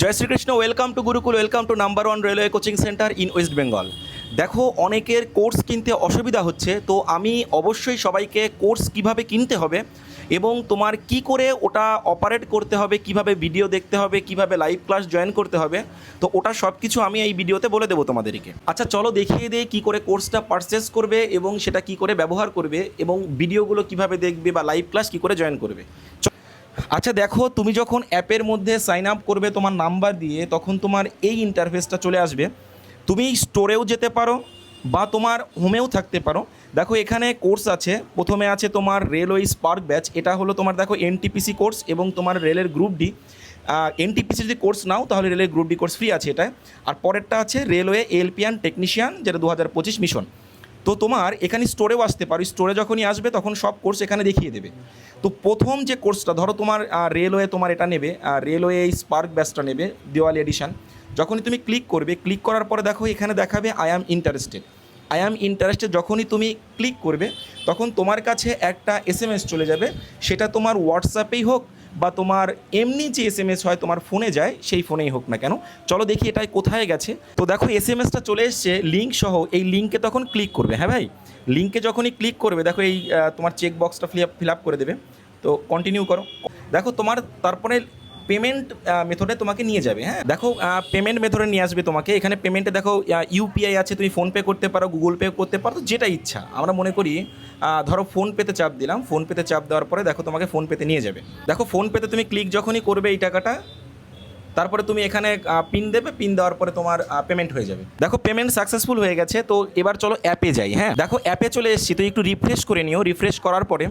Joy Shrikrishna welcome to Gurukul welcome to number one railway coaching centre in West Bengal দেখো, অনেকের course কিনতে অসুবিধা হচ্ছে, তো আমি অবশ্যই সবাইকে কোর্স কীভাবে কিনতে হবে এবং তোমার কি করে ওটা অপারেট করতে হবে, কীভাবে ভিডিও দেখতে হবে, কীভাবে লাইভ ক্লাস জয়েন করতে হবে, তো ওটা সব কিছু আমি এই ভিডিওতে বলে দেবো তোমাদেরকে। আচ্ছা চলো দেখিয়ে দিই কী করে কোর্সটা পারচেস করবে এবং সেটা কি করে ব্যবহার করবে এবং ভিডিওগুলো কীভাবে দেখবে বা লাইভ ক্লাস কি করে জয়েন করবে। আচ্ছা দেখো, তুমি যখন অ্যাপের মধ্যে সাইন আপ করবে তোমার নাম্বার দিয়ে, তখন তোমার এই ইন্টারফেসটা চলে আসবে। তুমি স্টোরেও যেতে পারো বা তোমার হোমেও থাকতে পারো। দেখো, এখানে কোর্স আছে। প্রথমে আছে তোমার রেলওয়ে স্পার্ক ব্যাচ এটা হলো তোমার, দেখো এনটিপিসি কোর্স এবং তোমার রেলের গ্রুপ ডি এনটিপিসি যদি কোর্স নাও, তাহলে রেলের গ্রুপ ডি কোর্স ফ্রি আছে এটা আর পরেরটা আছে রেলওয়ে এলপিয়ান টেকনিশিয়ান যেটা দু হাজার পঁচিশ মিশন তো তোমার এখানে স্টোরেও আসতে পারো। স্টোরে যখনই আসবে, তখন সব কোর্স এখানে দেখিয়ে দেবে। তো প্রথম যে কোর্সটা ধরো তোমার রেলওয়ে তোমার এটা নেবে রেলওয়ে এই স্পার্ক ব্যাচটা নেবে দিওয়ালি এডিশান যখনই তুমি ক্লিক করবে ক্লিক করার পরে দেখো, এখানে দেখাবে I am interested I am interested যখনই তুমি ক্লিক করবে, তখন তোমার কাছে একটা এস চলে যাবে। সেটা তোমার হোয়াটসঅ্যাপেই হোক বা তোমার এমনি যে এস এম এস হয় তোমার ফোনে যায়, সেই ফোনেই হোক না কেন। চলো দেখি এটাই কোথায় গেছে। তো দেখো এস এম এসটা চলে এসছে লিঙ্ক সহ। এই লিঙ্কে তখন ক্লিক করবে হ্যাঁ ভাই? লিঙ্কে যখনই ক্লিক করবে, দেখো এই তোমার চেক বক্সটা ফিল ফিল আপ করে দেবে। তো কন্টিনিউ করো। দেখো তোমার, তারপরে পেমেন্ট মেথডে তোমাকে নিয়ে যাবে হ্যাঁ? দেখো পেমেন্ট মেথডে নিয়ে আসবে তোমাকে। এখানে পেমেন্টে দেখো ইউপিআই আছে, তুমি ফোনপে করতে পারো গুগল পে করতে পারো, যেটা ইচ্ছা। আমরা মনে করি ধরো ফোন পেতে চাপ দিলাম ফোন পেতে চাপ দেওয়ার পরে দেখো তোমাকে ফোন পেতে নিয়ে যাবে। দেখো ফোন পেতে তুমি ক্লিক যখনই করবে এই টাকাটা তারপরে তুমি এখানে পিন দেবে পিন দেওয়ার পরে তোমার পেমেন্ট হয়ে যাবে। দেখো পেমেন্ট সাকসেসফুল হয়ে গেছে, তো এবার চলো অ্যাপে যাই হ্যাঁ? দেখো অ্যাপে চলে এসেছি তো একটু রিফ্রেশ করে নিও রিফ্রেশ করার পরে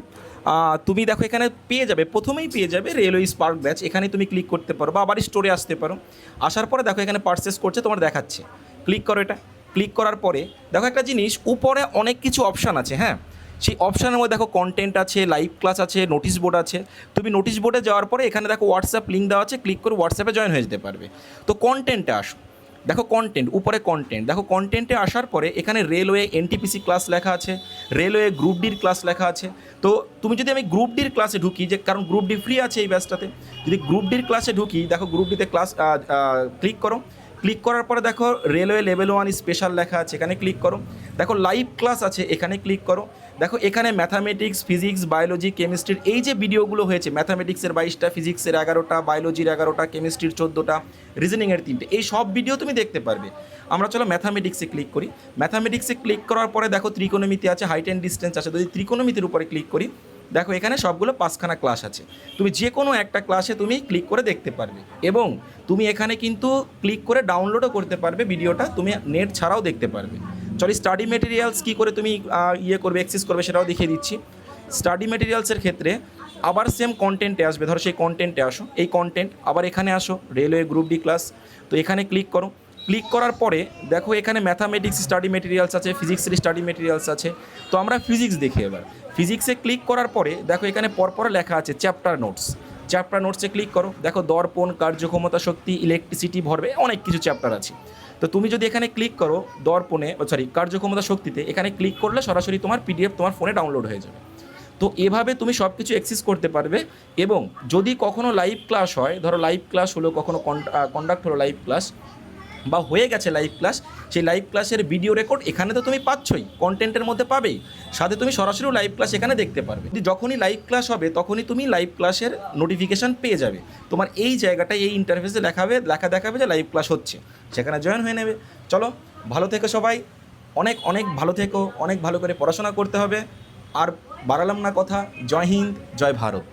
তুমি দেখো এখানে পেয়ে যাবে, প্রথমেই পেয়ে যাবে রেলওয়ে স্পার্ক ব্যাচ এখানে তুমি ক্লিক করতে পারো বা আবার স্টোরে আসতে পারো। আসার পরে দেখো এখানে পারচেস করছে, তোমার দেখাচ্ছে। ক্লিক করো এটা। ক্লিক করার পরে, দেখো একটা জিনিস, উপরে অনেক কিছু অপশান আছে হ্যাঁ? সেই অপশানের মধ্যে দেখো কন্টেন্ট আছে লাইভ ক্লাস আছে নোটিশ বোর্ড আছে। তুমি নোটিশ বোর্ডে যাওয়ার পরে এখানে দেখো হোয়াটসঅ্যাপ লিঙ্ক দেওয়া আছে ক্লিক করে হোয়াটসঅ্যাপে জয়েন হয়ে যেতে পারবে। তো কন্টেন্টে আসো। দেখো কন্টেন্ট উপরে কন্টেন্ট দেখো কন্টেন্টে আসার পরে এখানে রেলওয়ে এনটিপিসি ক্লাস লেখা আছে রেলওয়ে গ্রুপ ডির ক্লাস লেখা আছে। তো তুমি যদি আমি গ্রুপ ডির ক্লাসে ঢুকি, যে কারণ গ্রুপ ডি ফ্রি আছে এই ব্যাচটাতে যদি গ্রুপ ডির ক্লাসে ঢুকি, দেখো গ্রুপ ডিতে ক্লাস ক্লিক করো। ক্লিক করার পরে দেখো রেলওয়ে লেভেল ওয়ান স্পেশাল লেখা আছে, এখানে ক্লিক করো। দেখো লাইভ ক্লাস আছে, এখানে ক্লিক করো। দেখো এখানে ম্যাথামেটিক্স ফিজিক্স বায়োলজি কেমিস্ট্রির এই যে ভিডিওগুলো হয়েছে ম্যাথামেটিক্সের বাইশটা ফিজিক্সের এগারোটা বায়োলজির এগারোটা কেমিস্ট্রির চোদ্দোটা রিজনিংয়ের তিনটে, এই সব ভিডিও তুমি দেখতে পারবে। আমরা চলো ম্যাথামেটিক্সে ক্লিক করি। ম্যাথামেটিক্সে ক্লিক করার পরে দেখো ত্রিকোণমিতি আছে হাইট অ্যান্ড ডিস্টেন্স আছে, যদি ত্রিকোণমিতির উপরে ক্লিক করি, দেখো এখানে সবগুলো পাঁচখানা ক্লাস আছে। তুমি যে কোনো একটা ক্লাসে তুমি ক্লিক করে দেখতে পারবে। এবং তুমি এখানে কিন্তু ক্লিক করে ডাউনলোডও করতে পারবে ভিডিওটা তুমি নেট ছাড়াও দেখতে পারবে। চলো স্টাডি মেটেরিয়ালস কী করে তুমি ইয়ে করবে অ্যাক্সেস করবে সেটাও দেখিয়ে দিচ্ছি। স্টাডি মেটেরিয়ালসের ক্ষেত্রে আবার সেম কন্টেন্টে আসবে। ধরো সেই কন্টেন্টে আসো। এই কন্টেন্ট আবার এখানে আসো রেলওয়ে গ্রুপ ডি ক্লাস তো এখানে ক্লিক করো। ক্লিক করার পরে দেখো এখানে ম্যাথামেটিক্স স্টাডি মেটেরিয়ালস আছে ফিজিক্সের স্টাডি মেটেরিয়ালস আছে। তো আমরা ফিজিক্স দেখি এবার। ফিজিক্সে ক্লিক করার পরে দেখো এখানে পরপর লেখা আছে চ্যাপ্টার নোটস চ্যাপ্টার নোটসে ক্লিক করো। দেখো, দর্পণ, কার্যক্ষমতা, শক্তি ইলেকট্রিসিটি ভরবে, অনেক কিছু চ্যাপ্টার আছে। তো তুমি যদি এখানে ক্লিক করো, দর্পণে সরি, কার্যক্ষমতা, শক্তিতে, এখানে ক্লিক করলে সরাসরি তোমার পিডিএফ তোমার ফোনে ডাউনলোড হয়ে যাবে। তো এভাবে তুমি সব কিছু অ্যাক্সেস করতে পারবে এবং যদি কখনো লাইভ ক্লাস হয়, ধরো লাইভ ক্লাস হলো কখনো কন্ডাক্ট হলো লাইভ ক্লাস বা হয়ে গেছে লাইভ ক্লাস সেই লাইভ ক্লাসের ভিডিও রেকর্ড এখানে তো তুমি পাচ্ছই কন্টেন্টের মধ্যে পাবেই। সাথে তুমি সরাসরি লাইভ ক্লাস এখানে দেখতে পারবে। যখনই লাইভ ক্লাস হবে, তখনই তুমি লাইভ ক্লাসের নোটিফিকেশান পেয়ে যাবে। তোমার এই জায়গাটায় এই ইন্টারফেসে লেখাবে, লেখা দেখাবে যে লাইভ ক্লাস হচ্ছে। সেখানে জয়েন হয়ে নেবে। চলো, ভালো থেকো সবাই। অনেক অনেক ভালো থেকো। অনেক ভালো করে পড়াশোনা করতে হবে। আর বাড়ালাম না কথা। জয় হিন্দ, জয় ভারত।